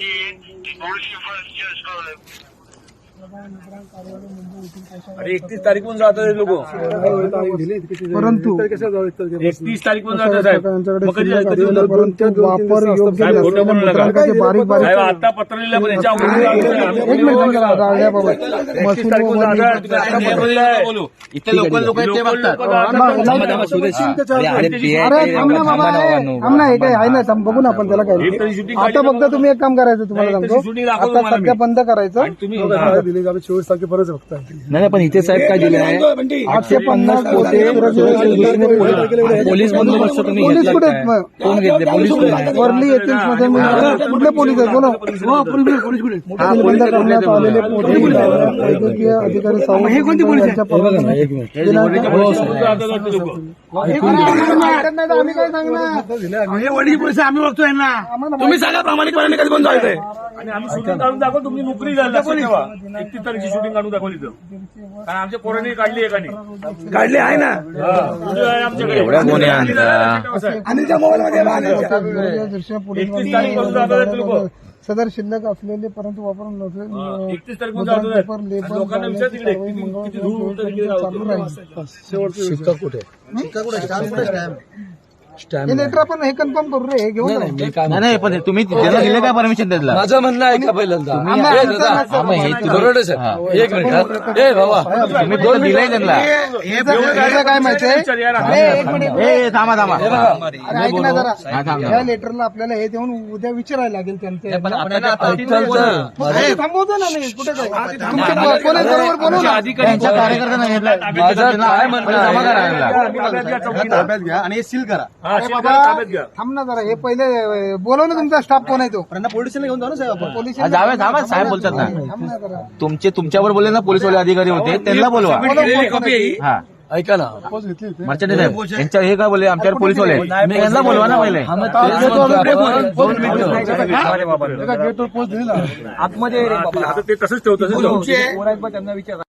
i, i musi wejść do. अरे एकतीस तारीख पण जातात लोक. परंतु एकतीस तारीख पण जातात? साहेब वापर योग्य बारीक साहेब बारीक आता पत्र लिहिलं पण याच्या. इथे लोकल लोक हे आहे ना बघू ना आपण त्याला काय आता फक्त. तुम्ही एक काम करायचं तुम्हाला सांगतो. आता सध्या. बंद करायचं. दिले चोवीस तारखेपर्यंत फक्त नाही नाही, पण इथे साहेब काय दिले आहे? आठशे पन्नास पोते पोलीस बंदोबस्त तुम्ही पोलीस घेतला कुठे काय? आहेत मग? कोण घेतले पोलीस कोण आहेत? वरली येथील मध्ये कुठले पोलीस आहेत? बोला. सील बंद करण्यात आलेले पोते वैद्यकीय अधिकारी सावंत यांच्या परवानगी दिनांक- हो, साहेब. हे आम्ही काय सांगणार? हे वडील पैसे आम्ही बघतोय ना तुम्ही सांगा प्रामाणिकपणे कधी बंद व्हायचंय. आणि आम्ही शूटिंग काढून दाखव तुमची नोकरी झाली लक्षात ठेवा. एकतीस तारीखची शूटिंग काढून दाखवली तर कारण आमच्या पोरांनी काढली एकाने काढले आहे ना? व्हिडिओ आहे आमच्याकडे. एवढ्या कोणी आणता? अनिलच्या मोबाईल मध्ये त्याच्या विरोधी दृष्ट्या पोलीस एकतीस तारीखपासून जातात आहेत लोकं. सदर शिल्लक असलेले परंतु वापरून नसले एकतीस तारीख जातात. लोकांना विचार तिकडे किती किती धूळ तिकडे चालू राहतं. राहील हे? लेटर आपण हे कन्फर्म करू रे हे घेऊन जाऊ. नाही नाही पण तुम्ही त्यांना दिले काय परमिशन त्यातला माझं म्हणणं आहे का पहिल्यांदा आम्ही- हे दादा, आम्ही हे बरोबर आहे हा. एक मिनिट हा. ए बाबा तुम्ही दिलंय त्यांना याचं- काय माहितीये विचार यार, अरे, एक मिनिट ए थांबा थांबा अरे, ऐक ना जरा हा, थांब, या लेटरला आपल्याला हे देऊन उद्या विचारायला लागेल त्यांचे थांबवतो ना मी कुठे जाऊ तुमचे कोण आहे बरोबर बोलू ना त्यांच्या कार्यकर्त्यांना घेतलाय माझं काय म्हणणं आहे? जमा करायला ताब्यात घ्या आणि सील करा हा, अरे बाबा. थांब ना जरा हे पहिले बोलव ना तुमचा स्टाफ कोण आहे तो. पोलीस स्टेशनला घेऊन जाऊ ना साहेब आपण. पोलीस हा, जावे थांबा साहेब बोलतात ना. थांब ना जरा. तुमचे तुमच्यावर बोलले ना पोलीसवाले अधिकारी होते त्यांना बोलवा. हा. ऐका ना. मर्चंट साहेब. यांच्या हे काय बोलले? आमच्यावर पोलीसवाले. मी यांना बोलवा ना पहिले. हा, मग तेच म्हणतो आपण. दोन मिनिटं. गेटवर पोच दिली ना. आता ते तसंच ठेव तसंच ठेव